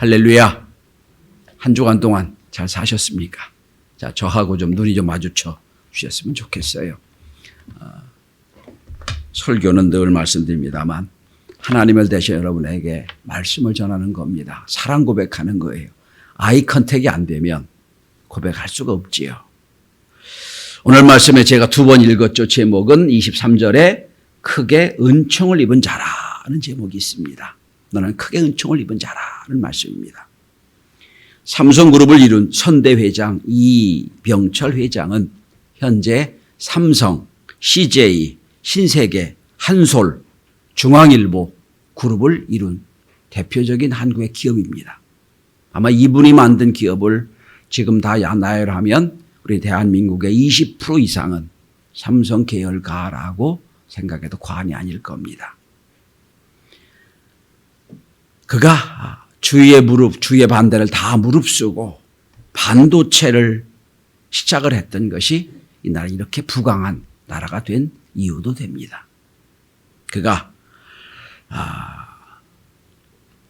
할렐루야. 한 주간 동안 잘 사셨습니까? 자, 저하고 좀 눈이 좀 마주쳐 주셨으면 좋겠어요. 어, 설교는 늘 말씀드립니다만 하나님을 대신 여러분에게 말씀을 전하는 겁니다. 사랑 고백하는 거예요. 아이 컨택이 안 되면 고백할 수가 없지요. 오늘 말씀에 제가 두 번 읽었죠. 제목은 23절에 크게 은총을 입은 자라는 제목이 있습니다. 너는 크게 은총을 입은 자라는 말씀입니다. 삼성그룹을 이룬 선대 회장 이병철 회장은 현재 삼성, CJ, 신세계, 한솔, 중앙일보 그룹을 이룬 대표적인 한국의 기업입니다. 아마 이분이 만든 기업을 지금 다 나열하면 우리 대한민국의 20% 이상은 삼성 계열가라고 생각해도 과언이 아닐 겁니다. 그가 주위의 무릎, 주위의 반대를 다 무릅쓰고 반도체를 시작을 했던 것이 이 나라 이렇게 부강한 나라가 된 이유도 됩니다. 그가 아,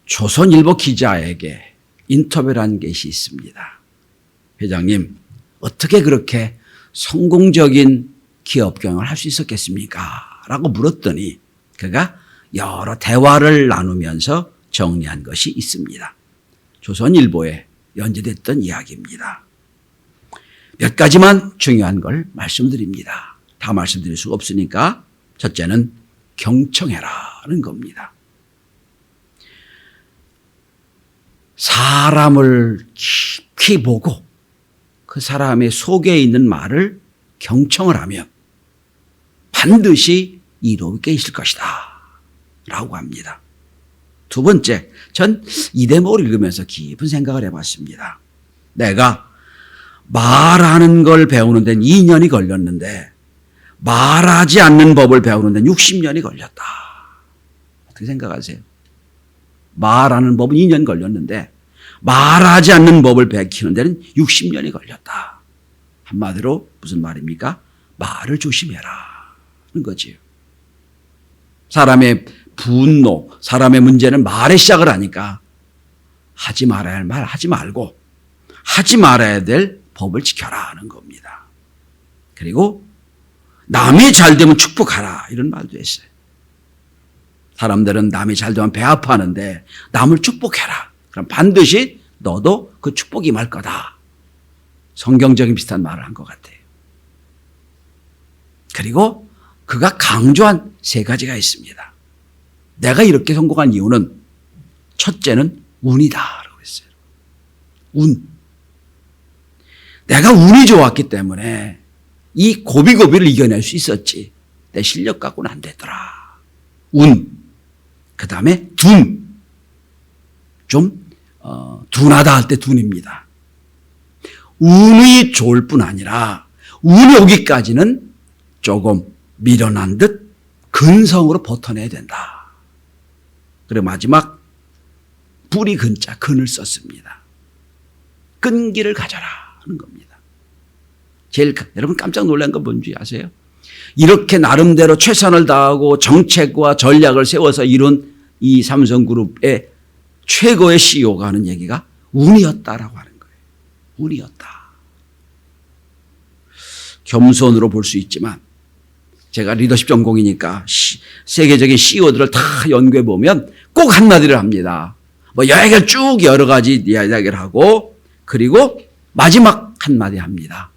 조선일보 기자에게 인터뷰를 한 것이 있습니다. 회장님, 어떻게 그렇게 성공적인 기업 경영을 할 수 있었겠습니까? 라고 물었더니 그가 여러 대화를 나누면서 정리한 것이 있습니다. 조선일보에 연재됐던 이야기입니다. 몇 가지만 중요한 걸 말씀드립니다. 다 말씀드릴 수가 없으니까 첫째는 경청해라는 겁니다. 사람을 깊이 보고 그 사람의 속에 있는 말을 경청을 하면 반드시 이롭게 있을 것이다. 라고 합니다. 두 번째, 전 이 대목을 읽으면서 깊은 생각을 해봤습니다. 내가 말하는 걸 배우는 데는 2년이 걸렸는데 말하지 않는 법을 배우는 데는 60년이 걸렸다. 어떻게 생각하세요? 말하는 법은 2년 걸렸는데 말하지 않는 법을 베키는 데는 60년이 걸렸다. 한마디로 무슨 말입니까? 말을 조심해라. 는 거지요. 사람의 분노, 사람의 문제는 말에 시작을 하니까 하지 말아야 할 말 하지 말고 하지 말아야 될 법을 지켜라 하는 겁니다. 그리고 남이 잘 되면 축복하라 이런 말도 했어요. 사람들은 남이 잘 되면 배 아파하는데 남을 축복해라. 그럼 반드시 너도 그 축복이 임할 거다. 성경적인 비슷한 말을 한 것 같아요. 그리고 그가 강조한 세 가지가 있습니다. 내가 이렇게 성공한 이유는 첫째는 운이다라고 했어요. 운. 내가 운이 좋았기 때문에 이 고비고비를 이겨낼 수 있었지. 내 실력 갖고는 안 되더라. 운. 그 다음에 둔. 좀, 어, 둔하다 할 때 둔입니다. 운이 좋을 뿐 아니라 운이 오기까지는 조금 미련한 듯 근성으로 버텨내야 된다. 그리고 마지막 뿌리 근자 근을 썼습니다. 끈기를 가져라 하는 겁니다. 제일 여러분 깜짝 놀란 건 뭔지 아세요? 이렇게 나름대로 최선을 다하고 정책과 전략을 세워서 이룬 이 삼성그룹의 최고의 CEO가 하는 얘기가 운이었다라고 하는 거예요. 운이었다. 겸손으로 볼 수 있지만 제가 리더십 전공이니까 시, 세계적인 CEO들을 다 연구해 보면 꼭 한마디를 합니다. 뭐 이야기를 쭉 여러 가지 이야기를 하고 그리고 마지막 한마디 합니다.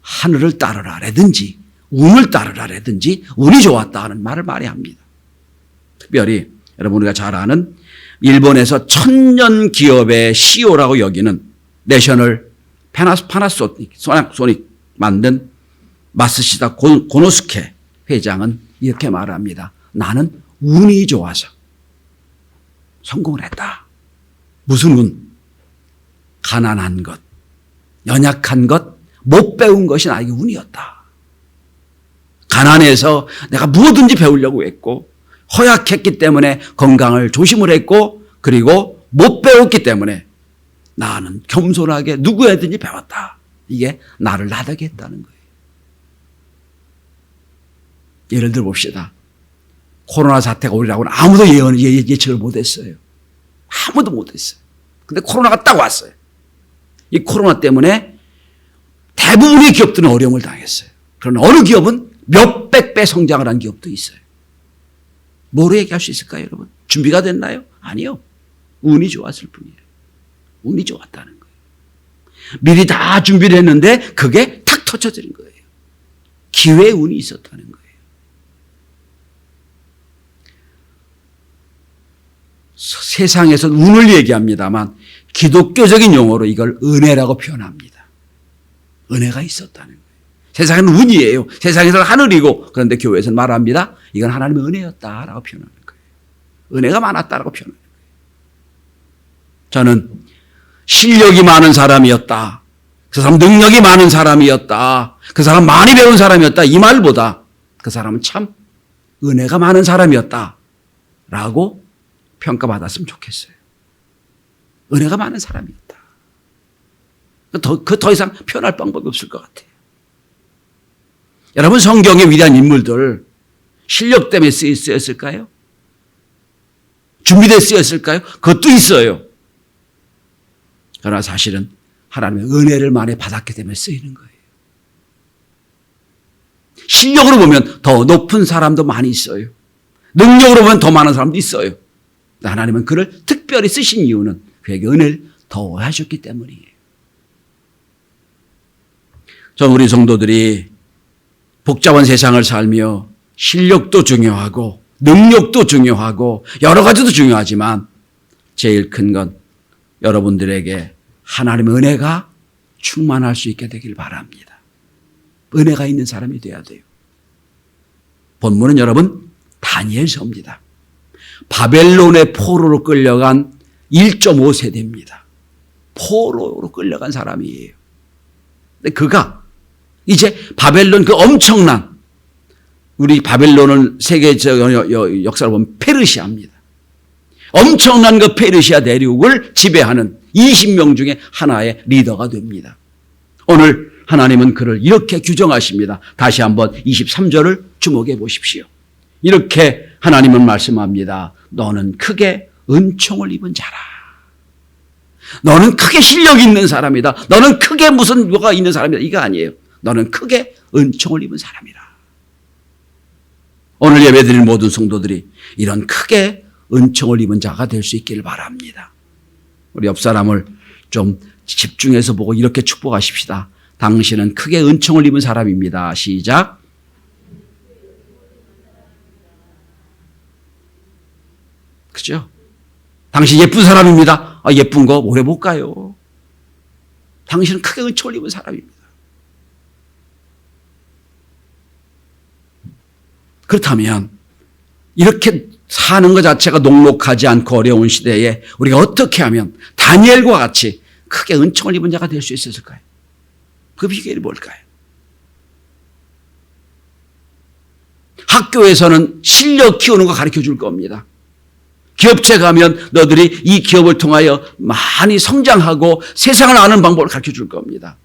하늘을 따르라라든지 운을 따르라라든지 운이 좋았다 하는 말을 많이 합니다. 특별히 여러분 우리가 잘 아는 일본에서 천년 기업의 CEO라고 여기는 내셔널 파나스 파나소닉 소닉 만든 마스시다 고노스케 회장은 이렇게 말합니다. 나는 운이 좋아서 성공을 했다. 무슨 운? 가난한 것, 연약한 것, 못 배운 것이 나에게 운이었다. 가난해서 내가 무엇든지 배우려고 했고, 허약했기 때문에 건강을 조심을 했고, 그리고 못 배웠기 때문에 나는 겸손하게 누구에든지 배웠다. 이게 나를 나다게 했다는 거예요. 예를 들어 봅시다. 코로나 사태가 오리라고는 아무도 예언, 예, 예측을 못했어요. 아무도 못했어요. 근데 코로나가 딱 왔어요. 이 코로나 때문에 대부분의 기업들은 어려움을 당했어요. 그러나 어느 기업은 몇백 배 성장을 한 기업도 있어요. 뭐로 얘기할 수 있을까요, 여러분? 준비가 됐나요? 아니요. 운이 좋았을 뿐이에요. 운이 좋았다는 거예요. 미리 다 준비를 했는데 그게 탁 터쳐지는 거예요. 기회의 운이 있었다는 거예요. 세상에서 운을 얘기합니다만 기독교적인 용어로 이걸 은혜라고 표현합니다. 은혜가 있었다는 거예요. 세상은 운이에요. 세상에서는 하늘이고 그런데 교회에서는 말합니다. 이건 하나님의 은혜였다라고 표현하는 거예요. 은혜가 많았다라고 표현하는 거예요. 저는 실력이 많은 사람이었다. 그 사람 능력이 많은 사람이었다. 그 사람 많이 배운 사람이었다. 이 말보다 그 사람은 참 은혜가 많은 사람이었다. 라고 평가받았으면 좋겠어요. 은혜가 많은 사람이었다. 더, 그 더 이상 표현할 방법이 없을 것 같아요. 여러분 성경의 위대한 인물들 실력 때문에 쓰- 쓰였을까요? 준비돼 쓰였을까요? 그것도 있어요. 그러나 사실은 하나님의 은혜를 많이 받았기 때문에 쓰이는 거예요. 실력으로 보면 더 높은 사람도 많이 있어요. 능력으로 보면 더 많은 사람도 있어요. 하나님은 그를 특별히 쓰신 이유는 그에게 은혜를 더 하셨기 때문이에요. 전 우리 성도들이 복잡한 세상을 살며 실력도 중요하고 능력도 중요하고 여러 가지도 중요하지만 제일 큰 건 여러분들에게 하나님의 은혜가 충만할 수 있게 되길 바랍니다. 은혜가 있는 사람이 돼야 돼요. 본문은 여러분 다니엘서입니다. 바벨론의 포로로 끌려간 1.5세대입니다. 포로로 끌려간 사람이에요. 근데 그가 이제 바벨론 그 엄청난 우리 바벨론은 세계적 역사를 보면 페르시아입니다. 엄청난 그 페르시아 대륙을 지배하는 20명 중에 하나의 리더가 됩니다. 오늘 하나님은 그를 이렇게 규정하십니다. 다시 한번 23절을 주목해 보십시오. 이렇게 하나님은 말씀합니다. 너는 크게 은총을 입은 자라. 너는 크게 실력 있는 사람이다. 너는 크게 무슨 뭐가 있는 사람이다. 이거 아니에요. 너는 크게 은총을 입은 사람이라. 오늘 예배드릴 모든 성도들이 이런 크게 은총을 입은 자가 될 수 있기를 바랍니다. 우리 옆 사람을 좀 집중해서 보고 이렇게 축복하십시다. 당신은 크게 은총을 입은 사람입니다. 시작. 그죠? 당신 예쁜 사람입니다. 아, 예쁜 거 오래 못 가요. 당신은 크게 은총을 입은 사람입니다. 그렇다면 이렇게 사는 것 자체가 녹록하지 않고 어려운 시대에 우리가 어떻게 하면 다니엘과 같이 크게 은총을 입은 자가 될 수 있었을까요? 그 비결이 뭘까요? 학교에서는 실력 키우는 거 가르쳐 줄 겁니다. 기업체 가면 너들이 이 기업을 통하여 많이 성장하고 세상을 아는 방법을 가르쳐 줄 겁니다.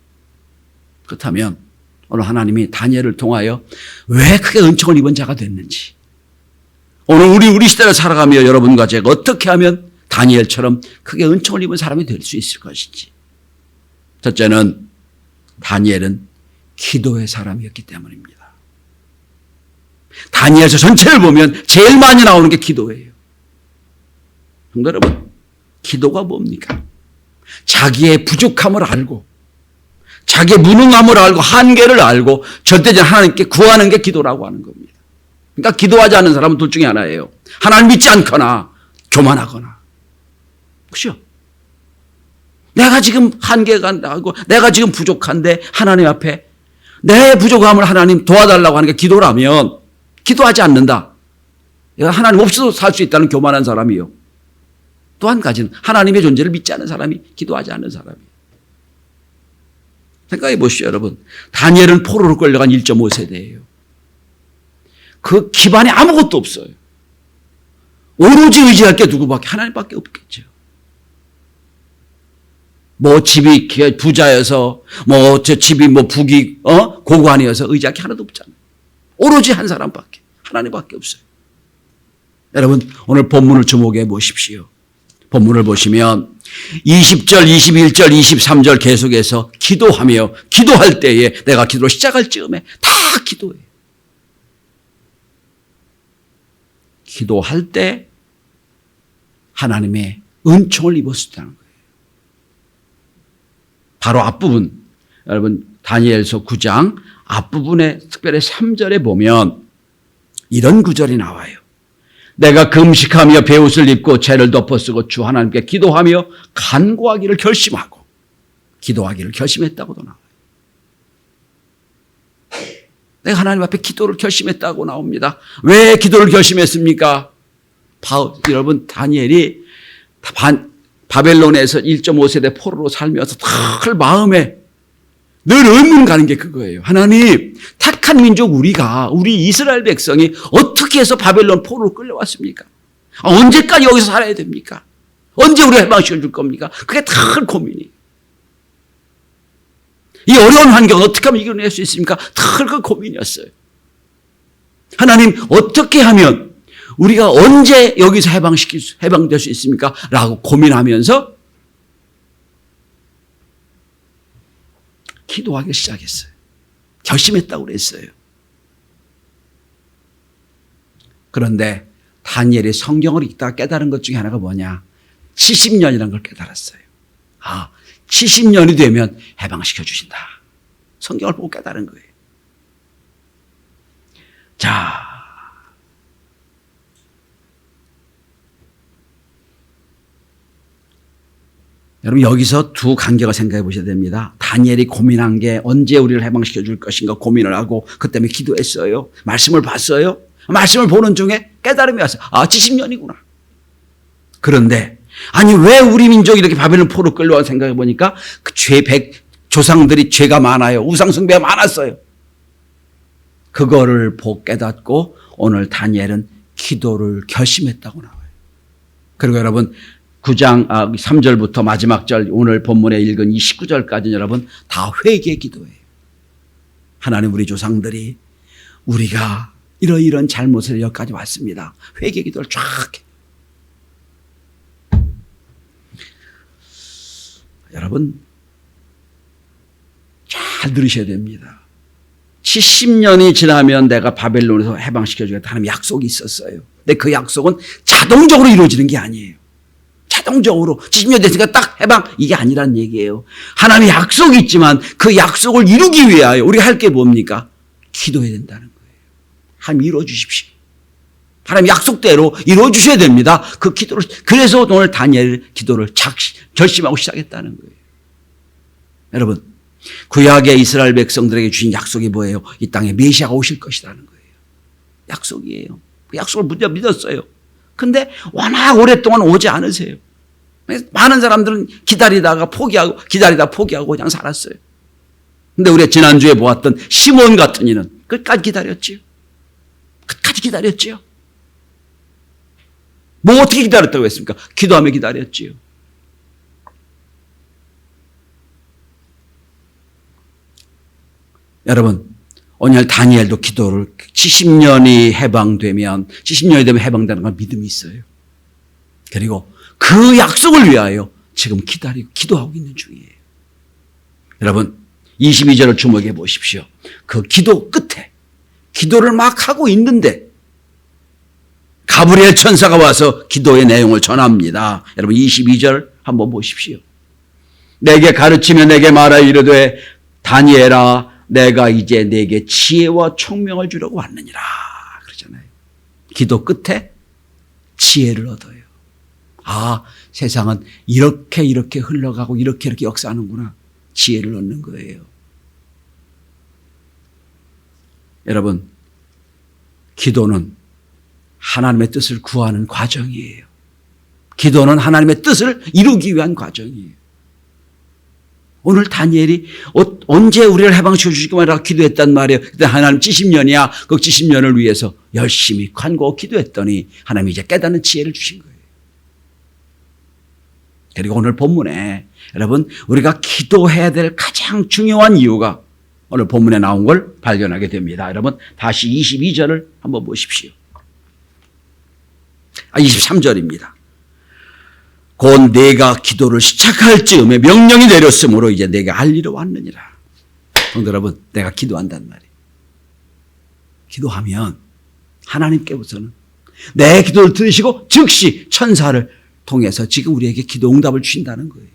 그렇다면 오늘 하나님이 다니엘을 통하여 왜 크게 은총을 입은 자가 됐는지 오늘 우리 우리 시대를 살아가며 여러분과 제가 어떻게 하면 다니엘처럼 크게 은총을 입은 사람이 될 수 있을 것인지 첫째는 다니엘은 기도의 사람이었기 때문입니다. 다니엘서 전체를 보면 제일 많이 나오는 게 기도예요. 성도 여러분, 기도가 뭡니까? 자기의 부족함을 알고, 자기의 무능함을 알고, 한계를 알고, 절대적 하나님께 구하는 게 기도라고 하는 겁니다. 그러니까 기도하지 않는 사람은 둘 중에 하나예요. 하나님 믿지 않거나, 교만하거나. 그죠? 내가 지금 한계가 나고, 내가 지금 부족한데, 하나님 앞에 내 부족함을 하나님 도와달라고 하는 게 기도라면, 기도하지 않는다. 하나님 없이도 살 수 있다는 교만한 사람이요. 또 한 가지는 하나님의 존재를 믿지 않는 사람이 기도하지 않는 사람이에요. 생각해 보시죠, 여러분. 다니엘은 포로로 끌려간 1.5세대예요. 그 기반에 아무것도 없어요. 오로지 의지할 게 누구밖에 하나님밖에 없겠죠. 뭐 집이 부자여서 뭐 저 집이 뭐 북이 어 고관이어서 의지할 게 하나도 없잖아요. 오로지 한 사람밖에 하나님밖에 없어요. 여러분 오늘 본문을 주목해 보십시오. 본문을 보시면 20절, 21절, 23절 계속해서 기도하며 기도할 때에 내가 기도를 시작할 즈음에 다 기도해. 기도할 때 하나님의 은총을 입었다는 거예요. 바로 앞부분, 여러분, 다니엘서 9장 앞부분에 특별히 3절에 보면 이런 구절이 나와요. 내가 금식하며 베옷을 입고 죄를 덮어쓰고 주 하나님께 기도하며 간구하기를 결심하고 기도하기를 결심했다고도 나와요. 내가 하나님 앞에 기도를 결심했다고 나옵니다. 왜 기도를 결심했습니까? 바, 여러분 다니엘이 반, 바벨론에서 1.5세대 포로로 살면서 늘 마음에 늘 의문 가는 게 그거예요. 하나님, 택한 민족 우리가, 우리 이스라엘 백성이 어떻게 해서 바벨론 포로로 끌려왔습니까? 아, 언제까지 여기서 살아야 됩니까? 언제 우리 해방시켜 줄 겁니까? 그게 늘 고민이에요. 이 어려운 환경을 어떻게 하면 이겨낼 수 있습니까? 늘그 고민이었어요. 하나님, 어떻게 하면 우리가 언제 여기서 해방시킬 수, 해방될 수 있습니까? 라고 고민하면서 기도하기 시작했어요. 결심했다고 그랬어요. 그런데 다니엘이 성경을 읽다가 깨달은 것 중에 하나가 뭐냐? 70년이라는 걸 깨달았어요. 아, 70년이 되면 해방시켜 주신다. 성경을 보고 깨달은 거예요. 자, 여러분 여기서 두 간격을 생각해 보셔야 됩니다. 다니엘이 고민한 게 언제 우리를 해방시켜 줄 것인가 고민을 하고 그 때문에 기도했어요. 말씀을 봤어요. 말씀을 보는 중에 깨달음이 왔어요. 아, 70년이구나. 그런데 아니 왜 우리 민족이 이렇게 바벨론 포로 끌려와 생각해 보니까 그 죄 백 조상들이 죄가 많아요. 우상 숭배가 많았어요. 그거를 보 깨닫고 오늘 다니엘은 기도를 결심했다고 나와요. 그리고 여러분 9장 아, 3절부터 마지막 절 오늘 본문에 읽은 이 19절까지 여러분 다 회개 기도예요. 하나님 우리 조상들이 우리가 이러이런 잘못을 여기까지 왔습니다. 회개 기도를 쫙 해요. 여러분 잘 들으셔야 됩니다. 70년이 지나면 내가 바벨론에서 해방시켜 주겠다는 약속이 있었어요. 근데 그 약속은 자동적으로 이루어지는 게 아니에요. 자동적으로 70년 됐으니까 딱 해방 이게 아니란 얘기예요. 하나님의 약속이 있지만 그 약속을 이루기 위하여 우리가 할 게 뭡니까? 기도해야 된다는 거예요. 하나님 이루어 주십시오. 하나님 약속대로 이루어 주셔야 됩니다. 그 기도를 그래서 오늘 다니엘 기도를 작시, 결심하고 시작했다는 거예요. 여러분 구약의 이스라엘 백성들에게 주신 약속이 뭐예요? 이 땅에 메시아가 오실 것이라는 거예요. 약속이에요. 그 약속을 믿었어요. 근데 워낙 오랫동안 오지 않으세요. 많은 사람들은 기다리다가 포기하고 기다리다 포기하고 그냥 살았어요. 근데 우리가 지난주에 보았던 시몬 같은 이는 끝까지 기다렸지요. 끝까지 기다렸지요. 뭐 어떻게 기다렸다고 했습니까? 기도하며 기다렸지요. 여러분, 오늘 다니엘도 기도를 70년이 해방되면 70년이 되면 해방되는 건 믿음이 있어요. 그리고 그 약속을 위하여 지금 기다리고 기도하고 있는 중이에요. 여러분 22절을 주목해 보십시오. 그 기도 끝에 기도를 막 하고 있는데 가브리엘 천사가 와서 기도의 내용을 전합니다. 여러분 22절 한번 보십시오. 내게 가르치며 내게 말하 이르되 다니엘아 내가 이제 내게 지혜와 총명을 주려고 왔느니라. 그러잖아요. 기도 끝에 지혜를 얻어요. 아, 세상은 이렇게 이렇게 흘러가고 이렇게 이렇게 역사하는구나. 지혜를 얻는 거예요. 여러분, 기도는 하나님의 뜻을 구하는 과정이에요. 기도는 하나님의 뜻을 이루기 위한 과정이에요. 오늘 다니엘이 어, 언제 우리를 해방시켜 주시기만 기도했단 말이에요. 그때 하나님 70년이야. 그 70년을 위해서 열심히 간고 기도했더니 하나님이 이제 깨닫는 지혜를 주신 거예요. 그리고 오늘 본문에 여러분 우리가 기도해야 될 가장 중요한 이유가 오늘 본문에 나온 걸 발견하게 됩니다. 여러분 다시 22절을 한번 보십시오. 아 23절입니다. 곧 내가 기도를 시작할 즈음에 명령이 내렸으므로 이제 내가 할 일이 왔느니라. 성도 여러분, 내가 기도한단 말이에요. 기도하면 하나님께서는 내 기도를 들으시고 즉시 천사를 통해서 지금 우리에게 기도 응답을 주신다는 거예요.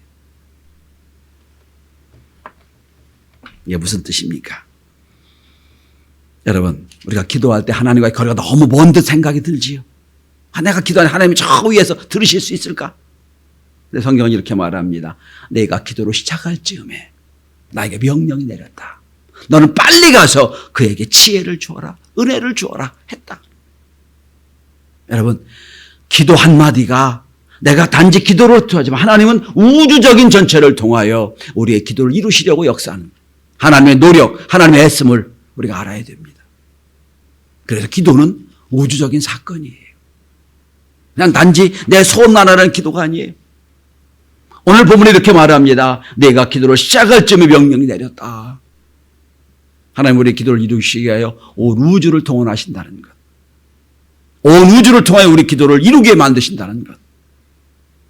이게 무슨 뜻입니까? 여러분, 우리가 기도할 때 하나님과의 거리가 너무 먼 듯 생각이 들지요. 아, 내가 기도하는 하나님이 저 위에서 들으실 수 있을까? 근데 성경은 이렇게 말합니다. 내가 기도로 시작할 즈음에 나에게 명령이 내렸다. 너는 빨리 가서 그에게 지혜를 주어라. 은혜를 주어라. 했다. 여러분, 기도 한마디가 내가 단지 기도를 통하지만 하나님은 우주적인 전체를 통하여 우리의 기도를 이루시려고 역사하는 하나님의 노력, 하나님의 애씀을 우리가 알아야 됩니다. 그래서 기도는 우주적인 사건이에요. 그냥 단지 내 소원 하나라는 기도가 아니에요. 오늘 본문에 이렇게 말합니다. 내가 기도를 시작할 쯤에 명령이 내렸다. 하나님 우리 기도를 이루시기 위하여 온 우주를 동원하신다는 것. 온 우주를 통하여 우리 기도를 이루게 만드신다는 것.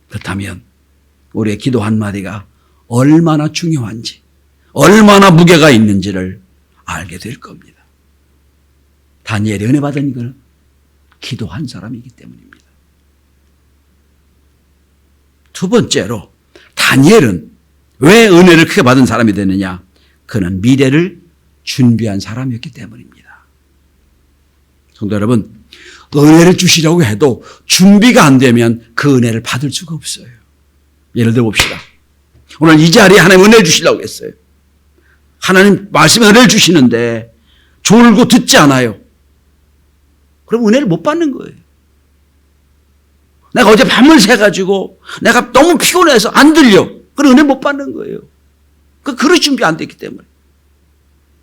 그렇다면 우리의 기도 한마디가 얼마나 중요한지, 얼마나 무게가 있는지를 알게 될 겁니다. 다니엘이 은혜 받은 것은 기도한 사람이기 때문입니다. 두 번째로 다니엘은 왜 은혜를 크게 받은 사람이 되느냐? 그는 미래를 준비한 사람이었기 때문입니다. 성도 여러분, 은혜를 주시려고 해도 준비가 안 되면 그 은혜를 받을 수가 없어요. 예를 들어 봅시다. 오늘 이 자리에 하나님 은혜 주시려고 했어요. 하나님 말씀에 은혜를 주시는데 졸고 듣지 않아요. 그럼 은혜를 못 받는 거예요. 내가 어제 밤을 새가지고 내가 너무 피곤해서 안 들려. 그럼 은혜 못 받는 거예요. 그 그릇 준비 안 됐기 때문에.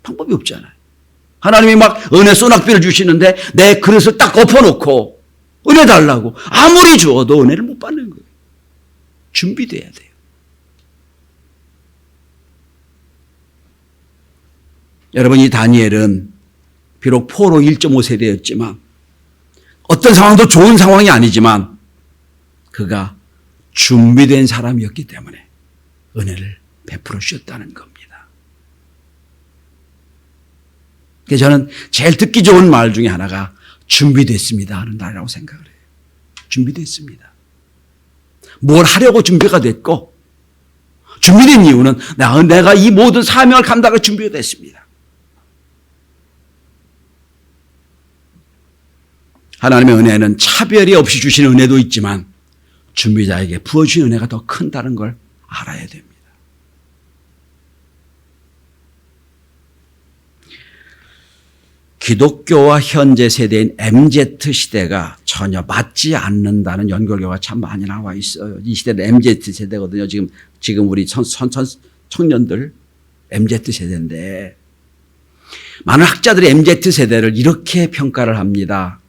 방법이 없잖아요. 하나님이 막 은혜 소낙비를 주시는데 내 그릇을 딱 엎어놓고 은혜 달라고 아무리 주어도 은혜를 못 받는 거예요. 준비돼야 돼요. 여러분 이 다니엘은 비록 포로 1.5세대였지만 어떤 상황도 좋은 상황이 아니지만 그가 준비된 사람이었기 때문에 은혜를 베풀어 주셨다는 겁니다. 그래서 저는 제일 듣기 좋은 말 중에 하나가 준비됐습니다 하는 말이라고 생각을 해요. 준비됐습니다. 뭘 하려고 준비가 됐고 준비된 이유는 내가 이 모든 사명을 감당할 준비가 됐습니다. 하나님의 은혜는 차별이 없이 주시는 은혜도 있지만 준비자에게 부어주신 은혜가 더 큰다는 걸 알아야 됩니다. 기독교와 현재 세대인 MZ 시대가 전혀 맞지 않는다는 연결교가 참 많이 나와 있어요. 이 시대는 MZ 세대거든요. 지금, 지금 우리 청, 청, 청, 청년들 MZ 세대인데 많은 학자들이 MZ 세대를 이렇게 평가를 합니다.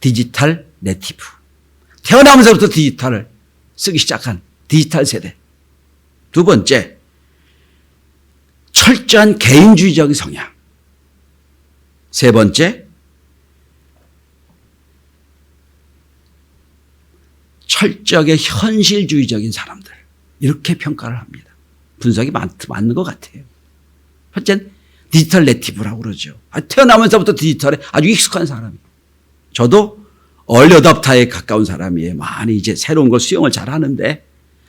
디지털 네티브. 태어나면서부터 디지털을 쓰기 시작한 디지털 세대. 두 번째, 철저한 개인주의적인 성향. 세 번째, 철저하게 현실주의적인 사람들. 이렇게 평가를 합니다. 분석이 많, 맞는 것 같아요. 첫째는 디지털 네티브라고 그러죠. 아, 태어나면서부터 디지털에 아주 익숙한 사람이. 저도 얼리 어답터에 가까운 사람이에요. 많이 이제 새로운 걸 수용을 잘 하는데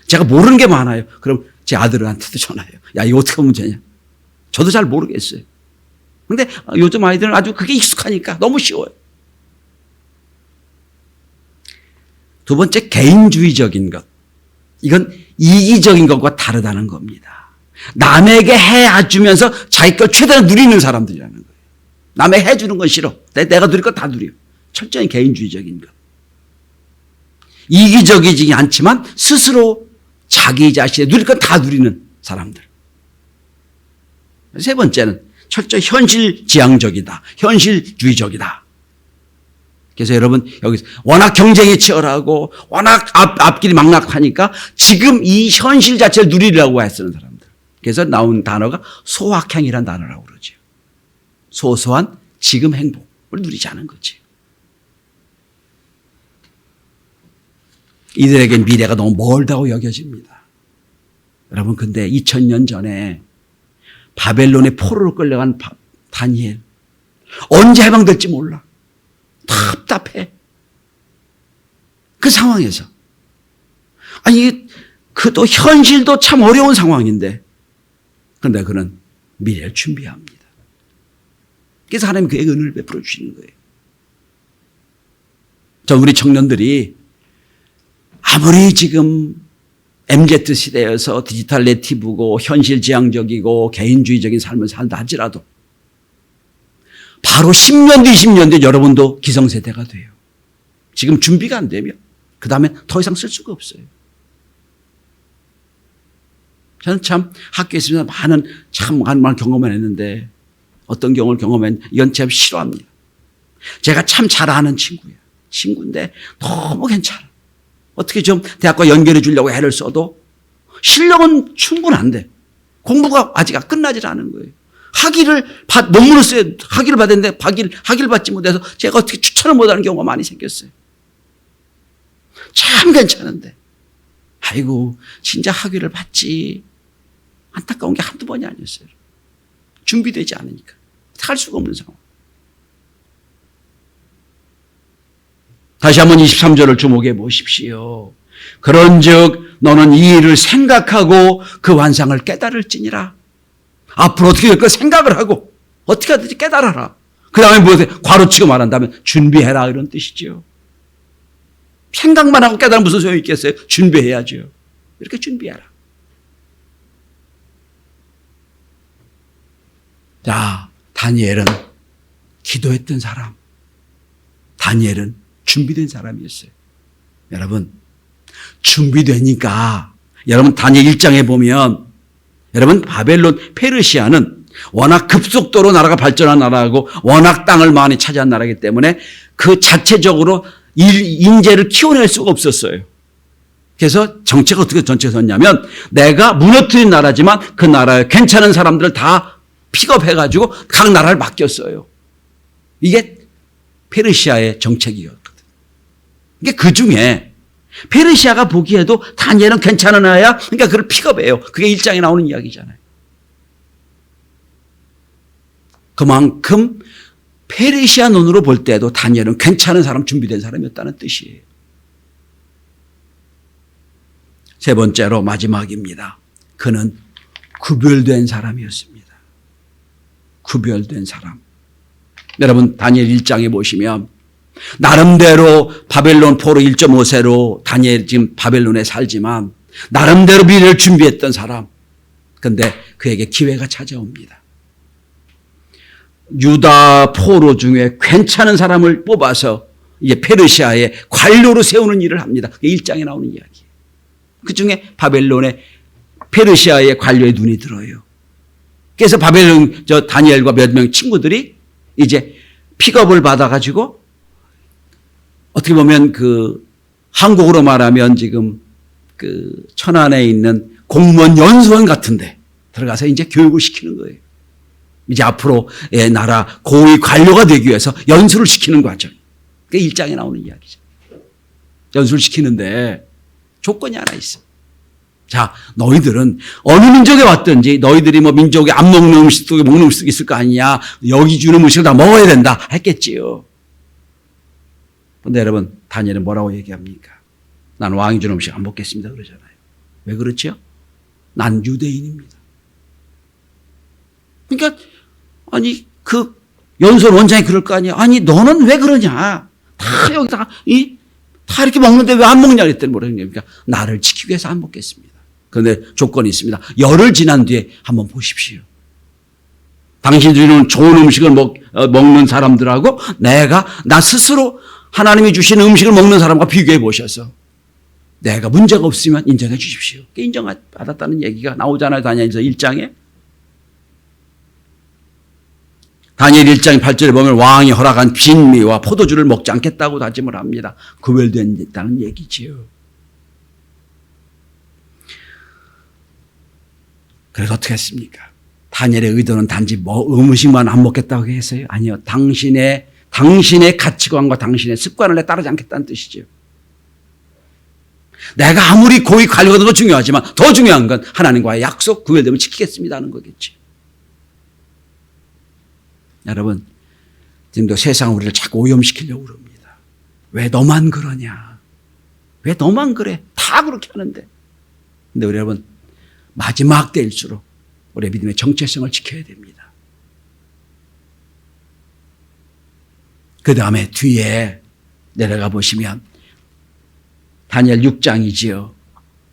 제가 모르는 게 많아요. 그럼 제 아들한테도 전화해요. 야, 이거 어떻게 하면 되냐? 저도 잘 모르겠어요. 근데 요즘 아이들은 아주 그게 익숙하니까 너무 쉬워요. 두 번째, 개인주의적인 것. 이건 이기적인 것과 다르다는 겁니다. 남에게 해주면서 자기 걸 최대한 누리는 사람들이라는 거예요. 남에게 해주는 건 싫어. 내가 누릴 거 다 누려. 철저히 개인주의적인 것. 이기적이지 않지만 스스로 자기 자신의 누릴 건 다 누리는 사람들. 세 번째는 철저히 현실지향적이다. 현실주의적이다. 그래서 여러분 여기서 워낙 경쟁이 치열하고 워낙 앞, 앞길이 막락하니까 지금 이 현실 자체를 누리려고 애쓰는 사람들. 그래서 나온 단어가 소확행이라는 단어라고 그러죠. 소소한 지금 행복을 누리지 않은 거지. 이들에게 미래가 너무 멀다고 여겨집니다. 여러분, 근데 2000년 전에 바벨론의 포로로 끌려간 바- 다니엘. 언제 해방될지 몰라. 답답해. 그 상황에서. 아니, 그도 현실도 참 어려운 상황인데. 그런데 그는 미래를 준비합니다. 그래서 하나님 그에게 은혜를 베풀어 주시는 거예요. 저 우리 청년들이 아무리 지금 MZ 시대여서 디지털 네티브고 현실 지향적이고 개인주의적인 삶을 산다 할지라도 바로 10년 뒤 20년 뒤 여러분도 기성세대가 돼요. 지금 준비가 안 되면 그 다음에 더 이상 쓸 수가 없어요. 저는 참 학교에 있으면서 많은 참 많은 경험을 했는데 어떤 경험을 경험했 이건 참 싫어합니다. 제가 참 잘 아는 친구예요. 친구인데 너무 괜찮아. 어떻게 좀 대학과 연결해 주려고 애를 써도 실력은 충분한데 공부가 아직 끝나질 않은 거예요. 학위를 받, 논문을 써야, 학위를 받았는데 학위를, 학위를 받지 못해서 제가 어떻게 추천을 못하는 경우가 많이 생겼어요. 참 괜찮은데. 아이고, 진짜 학위를 받지. 안타까운 게 한두 번이 아니었어요. 준비되지 않으니까. 할 수가 없는 상황. 다시 한번 23절을 주목해 보십시오. 그런 즉, 너는 이 일을 생각하고 그 완상을 깨달을지니라. 앞으로 어떻게 될까 생각을 하고, 어떻게 하든지 깨달아라. 그 다음에 무엇에 과로치고 말한다면 준비해라. 이런 뜻이죠. 생각만 하고 깨달으면 무슨 소용이 있겠어요? 준비해야죠. 이렇게 준비해라. 자, 다니엘은 기도했던 사람. 다니엘은 준비된 사람이었어요. 여러분, 준비되니까, 여러분, 다니엘 1장에 보면, 여러분, 바벨론, 페르시아는 워낙 급속도로 나라가 발전한 나라고 워낙 땅을 많이 차지한 나라이기 때문에 그 자체적으로 일, 인재를 키워낼 수가 없었어요. 그래서 정책을 어떻게 전체 섰냐면 내가 무너뜨린 나라지만 그 나라에 괜찮은 사람들을 다 픽업해가지고 각 나라를 맡겼어요. 이게 페르시아의 정책이었 이게 그 중에 페르시아가 보기에도 다니엘은 괜찮은 아야. 그러니까 그를 픽업해요. 그게 일장에 나오는 이야기잖아요. 그만큼 페르시아 눈으로 볼 때도 다니엘은 괜찮은 사람, 준비된 사람이었다는 뜻이에요. 세 번째로 마지막입니다. 그는 구별된 사람이었습니다. 구별된 사람. 여러분 다니엘 1장에 보시면 나름대로 바벨론 포로 1.5세로 다니엘 지금 바벨론에 살지만 나름대로 미래를 준비했던 사람. 근데 그에게 기회가 찾아옵니다. 유다 포로 중에 괜찮은 사람을 뽑아서 이제 페르시아의 관료로 세우는 일을 합니다. 그게 1장에 나오는 이야기예요. 그 중에 바벨론의 페르시아의 관료의 눈이 들어요. 그래서 바벨론 저 다니엘과 몇 명 친구들이 이제 픽업을 받아가지고 어떻게 보면 그 한국으로 말하면 지금 그 천안에 있는 공무원 연수원 같은데 들어가서 이제 교육을 시키는 거예요. 이제 앞으로 의 나라 고위 관료가 되기 위해서 연수를 시키는 과정. 그게 일장에 나오는 이야기죠. 연수를 시키는데 조건이 하나 있어. 자, 너희들은 어느 민족에 왔든지 너희들이 뭐 민족에 안 먹는 음식 속에 먹는 음식 있을 거 아니냐. 여기 주는 음식을 다 먹어야 된다. 했겠지요. 근데 여러분, 다니엘은 뭐라고 얘기합니까? 난 왕이 주는 음식 안 먹겠습니다. 그러잖아요. 왜 그렇죠? 난 유대인입니다. 그러니까, 아니, 그 연수원 원장이 그럴 거 아니야. 아니, 너는 왜 그러냐. 다 여기다가, 이, 다 이렇게 먹는데 왜 안 먹냐 그랬더니 뭐라 그러니까 나를 지키기 위해서 안 먹겠습니다. 그런데 조건이 있습니다. 열흘 지난 뒤에 한번 보십시오. 당신들은 좋은 음식을 먹, 어, 먹는 사람들하고 내가 나 스스로 하나님이 주신 음식을 먹는 사람과 비교해 보셔서 내가 문제가 없으면 인정해 주십시오. 인정받았다는 얘기가 나오잖아요. 다니엘서 1장에. 다니엘 1장 8절에 보면 왕이 허락한 빈미와 포도주를 먹지 않겠다고 다짐을 합니다. 구별된다는 얘기지요. 그래서 어떻게 했습니까? 다니엘의 의도는 단지 뭐 음식만 안 먹겠다고 했어요? 아니요. 당신의 당신의 가치관과 당신의 습관을 따르지 않겠다는 뜻이죠. 내가 아무리 고위 관료가 더 중요하지만 더 중요한 건 하나님과의 약속 구별되면 지키겠습니다 하는 거겠지. 여러분, 지금도 세상은 우리를 자꾸 오염시키려고 그럽니다. 왜 너만 그러냐? 왜 너만 그래? 다 그렇게 하는데. 근데 우리 여러분, 마지막 때일수록 우리의 믿음의 정체성을 지켜야 됩니다. 그 다음에 뒤에 내려가 보시면 다니엘 6장이지요.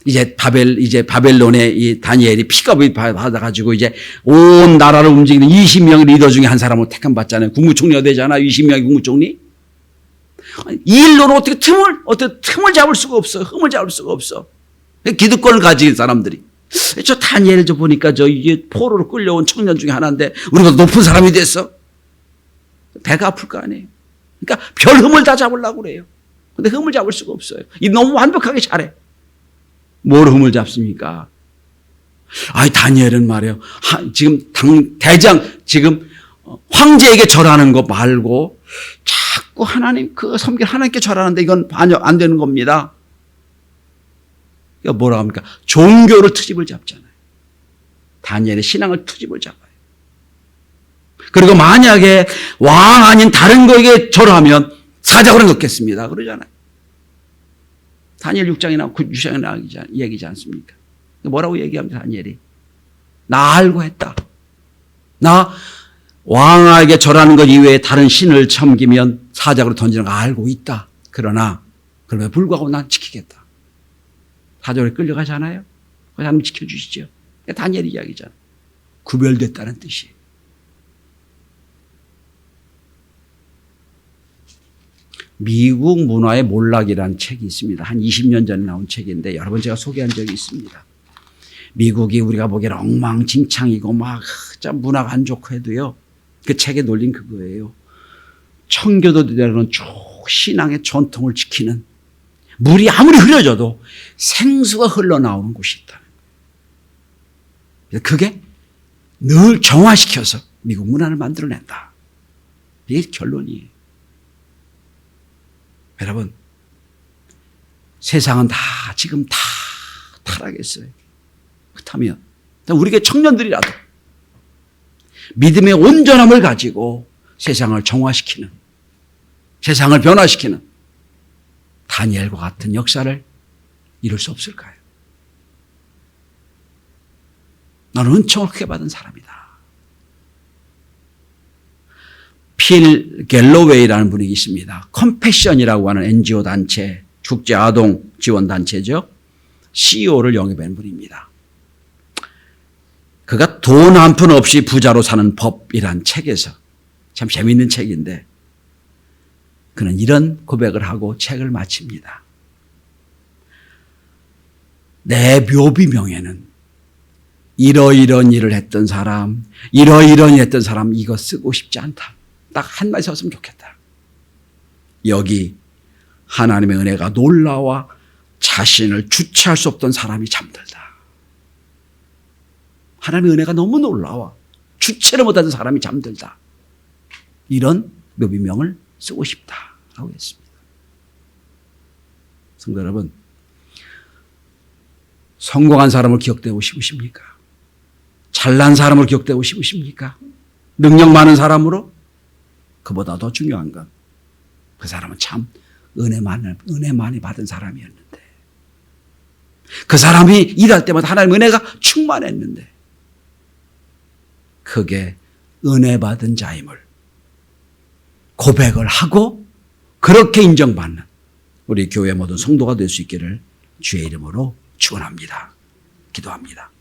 이제 바벨 이제 바벨론의 이 다니엘이 픽업을 받아 가지고 이제 온 나라를 움직이는 20명 리더 중에 한 사람을 택함 받잖아요. 국무총리가 되잖아. 20명의 국무총리. 이 일로는 어떻게 틈을 어떻게 틈을 잡을 수가 없어. 흠을 잡을 수가 없어. 기득권을 가진 사람들이. 저 다니엘 저 보니까 저 이게 포로로 끌려온 청년 중에 하나인데 우리보다 높은 사람이 됐어. 배가 아플 거 아니에요. 그러니까 별 흠을 다 잡으려고 그래요. 근데 흠을 잡을 수가 없어요. 이 너무 완벽하게 잘해. 뭘 흠을 잡습니까? 아이, 다니엘은 말이에요. 하, 지금 당, 대장, 지금 어, 황제에게 절하는 거 말고 자꾸 하나님, 그 섬길 하나님께 절하는데 이건 반역 안 되는 겁니다. 그러니까 뭐라 합니까? 종교를 투집을 잡잖아요. 다니엘의 신앙을 투집을 잡아요. 그리고 만약에 왕 아닌 다른 거에게 절하면 사자고를 넣겠습니다. 그러잖아요. 다니엘 6장이나 9장에 나오지 얘기지 않습니까? 뭐라고 얘기합니다, 다니엘이? 나 알고 했다. 나 왕에게 절하는 것 이외에 다른 신을 섬기면 사자고로 던지는 거 알고 있다. 그러나, 그럼에도 불구하고 난 지키겠다. 사자고로 끌려가잖아요? 그거 하나님 지켜주시죠. 다니엘 이야기잖아. 구별됐다는 뜻이에요. 미국 문화의 몰락이라는 책이 있습니다. 한 20년 전에 나온 책인데 여러 번 제가 소개한 적이 있습니다. 미국이 우리가 보기엔 엉망진창이고 막 참 문화가 안 좋고 해도요. 그 책에 놀린 그거예요. 청교도들은 쭉 신앙의 전통을 지키는 물이 아무리 흐려져도 생수가 흘러나오는 곳이 있다. 그게 늘 정화시켜서 미국 문화를 만들어낸다. 이게 결론이에요. 여러분, 세상은 다 지금 다 타락했어요. 그렇다면 우리가 청년들이라도 믿음의 온전함을 가지고 세상을 정화시키는 세상을 변화시키는 다니엘과 같은 역사를 이룰 수 없을까요? 나는 은총을 크게 받은 사람이다. 필 갤로웨이라는 분이 있습니다. 컴패션이라고 하는 NGO 단체, 국제 아동 지원 단체죠. CEO를 영입한 분입니다. 그가 돈 한 푼 없이 부자로 사는 법이란 책에서 참 재미있는 책인데 그는 이런 고백을 하고 책을 마칩니다. 내 묘비명에는 이러이런 일을 했던 사람, 이러이런 했던 사람 이거 쓰고 싶지 않다. 딱 한 마디 썼으면 좋겠다. 여기 하나님의 은혜가 놀라와 자신을 주체할 수 없던 사람이 잠들다. 하나님의 은혜가 너무 놀라와 주체를 못하는 사람이 잠들다. 이런 묘비명을 쓰고 싶다 라고 했습니다. 성도 여러분, 성공한 사람을 기억되고 싶으십니까? 잘난 사람을 기억되고 싶으십니까? 능력 많은 사람으로? 그보다 더 중요한 건 그 사람은 참 은혜만을, 은혜 많이 받은 사람이었는데 그 사람이 일할 때마다 하나님 은혜가 충만했는데 그게 은혜 받은 자임을 고백을 하고 그렇게 인정받는 우리 교회 모든 성도가 될 수 있기를 주의 이름으로 축원합니다. 기도합니다.